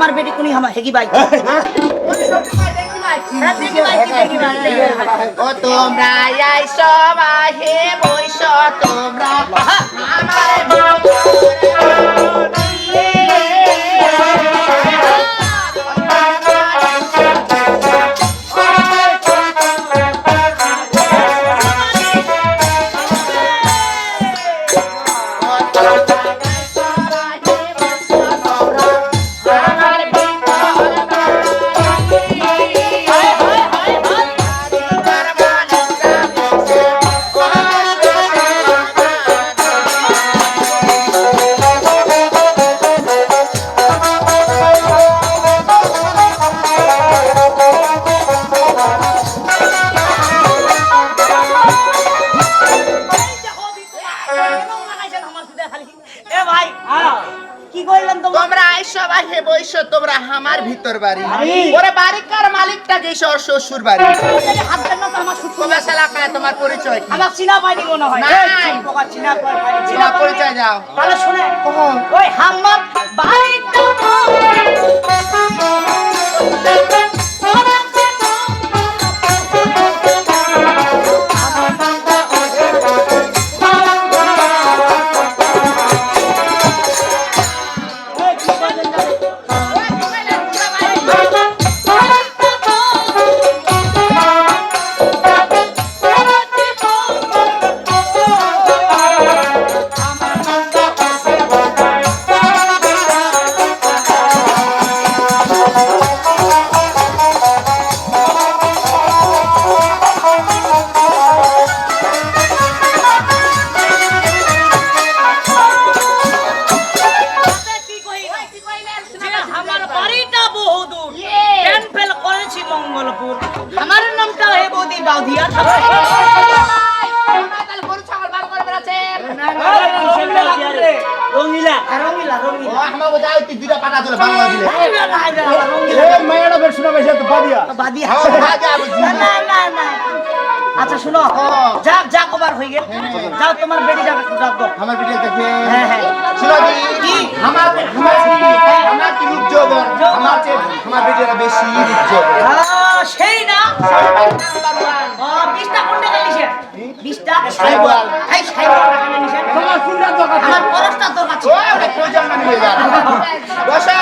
তোমার বেটি কোনি হেগি হ্যাঁ, ভাই, কি দেখি ভাই। ও তোমরা সবাই হে বৈশ তোমরা আমার তোমার আইসো বাইরে বইসো তোমরা আমার ভিতর বাড়ি। বাড়ি? ওরে বাড়িকার মালিকটা গেছে ওর শ্বশুর বাড়ি? তোমার এলাকায় তোমার পরিচয় আমার চিনা পাইনি মনে হয়। চিনা চিনা পরিচয় দাও। তাহলে শুনে ওই হাম্মাম বাড়িটা আমার বাড়িটা বহুদূর। ট্রেন ফেল করেছি মঙ্গলপুর। আমার নামটা হে বৌদি বাউদিয়া রঙিলা রঙিলা রঙিলা আমার বোঝা তুই দুটা পাটা তুলে বাংলা দিলে মেয়েরা বেশ শোনা বেশি তো বাদিয়া। বাদিয়া। বাদিয়া বুঝি। না না না না। আচ্ছা শুনো। যাক যাক ওবার হয়ে গেল যাও তোমার বেটি যাবে যাও তো আমার ভিডিও দেখবে হ্যাঁ, হ্যাঁ। শিলাদি কি? আমার আমার আমার কি রূপ যৌবন আমার চেয়ে আমার ভিডিওটা বেশি রূপ আহ, সেই না বিশটা কোন টাকা নিছে? বিশটা? সাইবল। এই সাইবল? তোমার কোনটা দরকার আমার পরশটা দরকার ছিল। ওই প্রয়োজন মানে হয়ে যাবে বসা